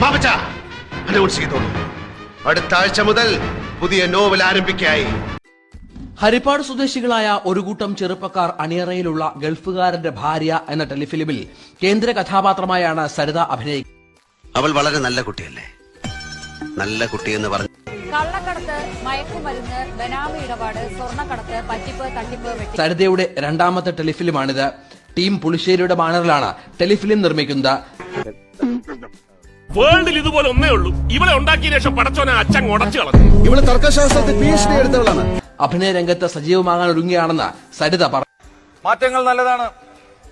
ബാബച്ച announce ചെയ്തോളൂ അടുത്ത ആഴ്ച മുതൽ പുതിയ നോവൽ ആരംഭിക്കായി. ഹരിപ്പാട് സ്വദേശികളായ ഒരു കൂട്ടം ചെറുപ്പക്കാർ അണിയറയിലുള്ള ഗൾഫുകാരന്റെ ഭാര്യ എന്ന ടെലിഫിലിമിൽ കേന്ദ്ര കഥാപാത്രമായാണ് സരിത അഭിനയിക്കുന്നത്. അവൾ വളരെ നല്ല കുട്ടിയല്ലേ? നല്ല കുട്ടി എന്ന് പറഞ്ഞു കള്ളക്കടത്ത് മയക്കുമരുന്ന് ബനാമി ഇടപാട് സ്വർണക്കടത്ത് പറ്റിപ്പ് തട്ടിപ്പ് വെട്ടി സരിതയുടെ രണ്ടാമത്തെ ടെലിഫിലിമാണിത്. ടീം പുളിശ്ശേരിയുടെ ബാനറിലാണ് ടെലിഫിലിം നിർമ്മിക്കുന്നത്. വേൾഡിൽ ഇതുപോലെ ഒന്നേ ഉള്ളൂ. ഇവളെ ഉണ്ടാക്കിയ ശേഷം പടച്ചോനെ അച്ഛൻ ഉടച്ചു കളഞ്ഞു. ഇവൾ തർക്കശാസ്ത്രത്തിൽ പി എടുത്തവളാണ്. അഭിനയ രംഗത്ത് സജീവമാകാൻ ഒരുങ്ങുകയാണെന്ന് സരിത പറഞ്ഞു മാറ്റങ്ങൾ നല്ലതാണ്.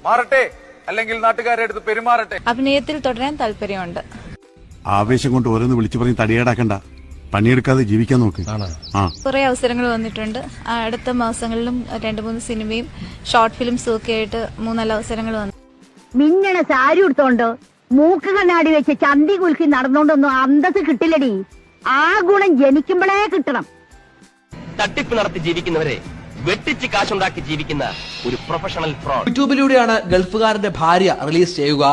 മാറട്ടെ. അല്ലെങ്കിൽ നാട്ടുകാരെ അടുത്ത് പെരുമാറട്ടെ. അഭിനയത്തിൽ തുടരാൻ താല്പര്യമുണ്ട്. ആവേശം കൊണ്ട് ഓരോന്ന് വിളിച്ചു പറഞ്ഞ് തടിയേടാക്കണ്ട. പണിയെടുക്കാതെ ജീവിക്കാൻ നോക്ക്. കുറെ അവസരങ്ങൾ വന്നിട്ടുണ്ട്. ആ, അടുത്ത മാസങ്ങളിലും രണ്ട് മൂന്ന് സിനിമയും ഷോർട്ട് ഫിലിംസും ഒക്കെ ആയിട്ട് മൂന്നാൽ അവസരങ്ങൾ വന്നു. മിന്നണ സാരി ഉടുത്തോണ്ട് മൂക്ക് കണ്ണാടി വെച്ച് ചന്തി കുലുക്കി നടന്നോണ്ടൊന്നും അന്തസ് കിട്ടില്ലടി. ആ ഗുണം ജനിക്കുമ്പോഴേ കിട്ടണം. തട്ടിപ്പ് നടത്തി ജീവിക്കുന്നവരെ വെട്ടിച്ച് കാശുണ്ടാക്കി ജീവിക്കുന്ന ഒരു പ്രൊഫഷണൽ ഫ്രോഡ് യൂട്യൂബിലൂടെയാണ് ഗൾഫുകാരന്റെ ഭാര്യ റിലീസ് ചെയ്യുക.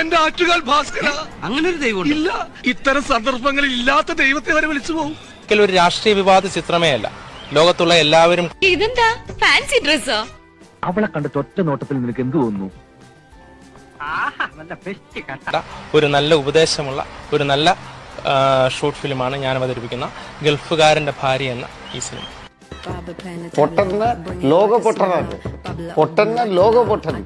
എന്റെ ആറ്റുകാൽ ഭാസ്കര. അങ്ങനെ ഒരു ദൈവം ഇല്ല ഇത്തരം സന്ദർഭങ്ങളിൽ ഇല്ലാത്ത ദൈവത്തെ വരെ വിളിച്ചു പോകും. ഒരിക്കലും ഒരു രാഷ്ട്രീയ വിവാദ ചിത്രമേ അല്ല. ലോകത്തുള്ള എല്ലാവരും ഇതെന്താ? ഫാൻസി ഡ്രസ്സോ അവളെ കണ്ട് ഒറ്റ നോട്ടത്തിൽ നിനക്ക് എന്ത് തോന്നുന്നു? ഒരു നല്ല ഉപദേശമുള്ള ഒരു നല്ല ഷോർട്ട് ഫിലിമാണ് ഞാൻ അവതരിപ്പിക്കുന്ന ഗൾഫുകാരന്റെ ഭാര്യ എന്ന ഈ സിനിമ പൊട്ടന്ന ലോക പൊട്ടനാണ് പൊട്ടന്ന ലോക പൊട്ടൻ